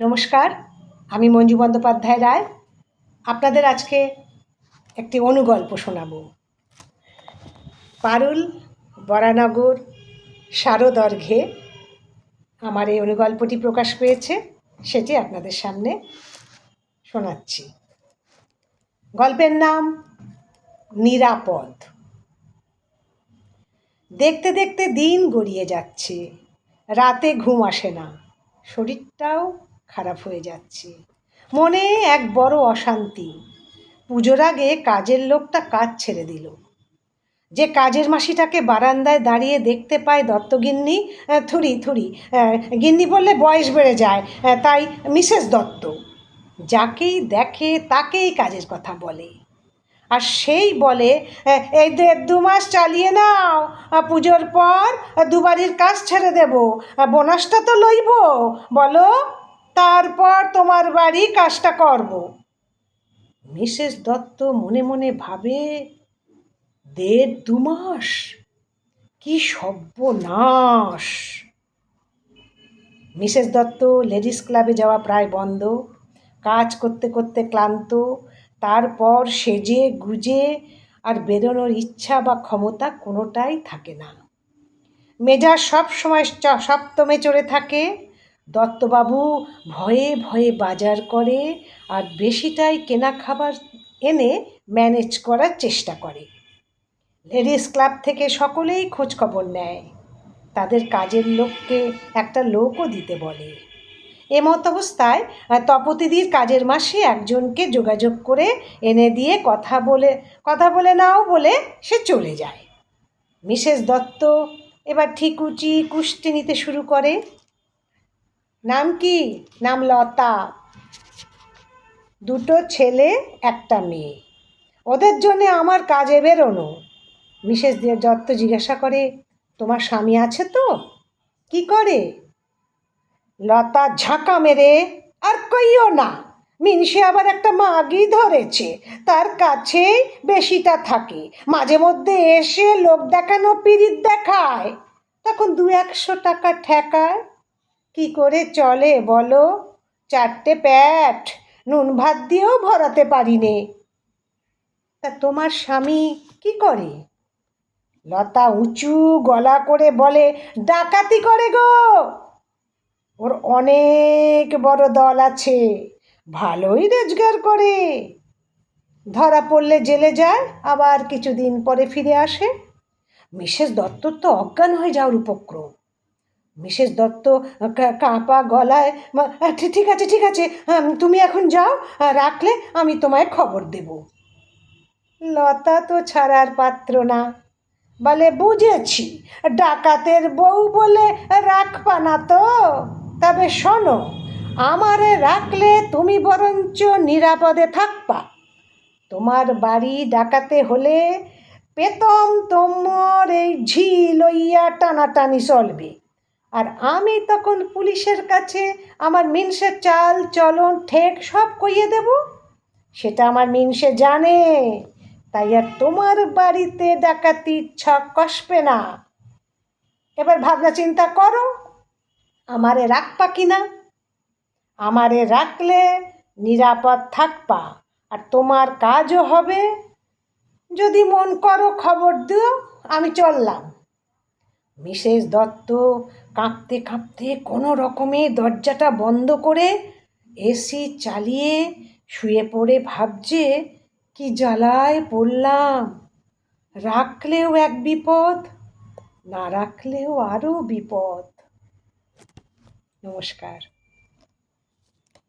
নমস্কার, আমি মঞ্জু বন্দ্যোপাধ্যায় রায়। আপনাদের আজকে একটি অনুগল্প শোনাব। পারুল, বরানগর, শারদর্ঘে আমার এই অনুগল্পটি প্রকাশ পেয়েছে, সেটি আপনাদের সামনে শোনাচ্ছি। গল্পের নাম, নিরাপদ। দেখতে দেখতে দিন গড়িয়ে যাচ্ছে, রাতে ঘুম আসে না, শরীরটাও খারাপ হয়ে যাচ্ছে। মনে এক বড় অশান্তি। পুজোর আগে কাজের লোকটা কাজ ছেড়ে দিল। যে কাজের মাসিটাকে বারান্দায় দাঁড়িয়ে দেখতে পায় দত্তগিন্নি থুরি থুরি গিন্নি বললে বয়স বেড়ে যায় তাই মিসেস দত্ত। যাকেই দেখে তাকেই কাজের কথা বলে। আর সেই বলে "এ- এই দেড় দু মাস চালিয়ে নাও পুজোর পর দুবারির কাজ ছেড়ে দেব বোনাসটা তো লইব, বলো। তারপর তোমার বাড়ি কাজটা করব মিসেস দত্ত মনে মনে ভাবে, দেড় দু মাস কি সর্বনাশ। মিসেস দত্ত লেডিস ক্লাবে যাওয়া প্রায় বন্ধ। কাজ করতে করতে ক্লান্ত। তারপর সেজে গুজে আর বেরোনোর ইচ্ছা বা ক্ষমতা কোনোটাই থাকে না। মেজাজ সব সময় সপ্তমে চড়ে থাকে। দত্তবাবু ভয়ে ভয়ে বাজার করে আর বেশিটাই কেনা খাবার এনে ম্যানেজ করার চেষ্টা করে। লেডিস ক্লাব থেকে সকলেই খোঁজ খবর নেয়। তাদের কাজের লোককে একটা লোকও দিতে বলে। এমত অবস্থায় তপতিদির কাজের মাসে একজনকে যোগাযোগ করে এনে দিয়ে কথা বলে কথা বলে নাও বলে সে চলে যায়। মিসেস দত্ত এবার ঠিকুচি কুষ্টি নিতে শুরু করে। নাম কি? নাম লতা। দুটো ছেলে, একটা মেয়ে। ওদের জন্যে আমার কাজে বেরোনো। মিসেস দত্ত জিজ্ঞাসা করে, তোমার স্বামী আছে তো? কি করে? লতা ঝাঁকা মেরে, আর কইও না। মিনসে আবার একটা মাগি ধরেছে। তার কাছেই বেশিটা থাকে। মাঝে মধ্যে এসে লোক দেখানো পিরিত দেখায়। তখন দু একশো টাকা ঠেকায়। কি করে চলে বলো? চারটে প্যাট, নুন ভাত দিয়েও ভরাতে পারি নে তা তোমার স্বামী কি করে? লতা উঁচু গলা করে বলে, ডাকাতি করে গো। ওর অনেক বড় দল আছে, ভালোই রোজগার করে। ধরা পড়লে জেলে যায়, আবার কিছুদিন পরে ফিরে আসে। মিসেস দত্তর তো অজ্ঞান হয়ে যাওয়ার উপক্রম। মিসেস দত্ত কাঁপা গলায় ঠিক আছে ঠিক আছে তুমি এখন যাও রাখলে আমি তোমায় খবর দেব। লতা তো ছাড়ার পাত্র না। বলে, বুঝেছি, ডাকাতের বউ বলে রাখবা না তো। তবে শোনো, আমারে রাখলে তুমি বরঞ্চ নিরাপদে থাকবা। তোমার বাড়ি ডাকাতে হলে পেতম তোমার এই ঝি লইয়া টানাটানি চলবে। আর আমি তখন পুলিশের কাছে আমার মিনসের চাল, চলন, ঠেক সব কইয়ে দেব। সেটা আমার মিনসে জানে। তাই আর তোমার বাড়িতে ডাকাতি ইচ্ছা কষবে না। এবার ভাবনা চিন্তা করো, আমারে রাখবা কি না? আমারে রাখলে নিরাপদ থাকবা, আর তোমার কাজও হবে। যদি মন করো খবর দিও, আমি চললাম। মিসেস দত্ত কাঁপতে কাঁপতে কোনো রকমে দরজাটা বন্ধ করে এসি চালিয়ে শুয়ে পড়ে ভাবছে, কি জ্বালায় পড়লাম? রাখলেও এক বিপদ, না রাখলেও আরও বিপদ। নমস্কার।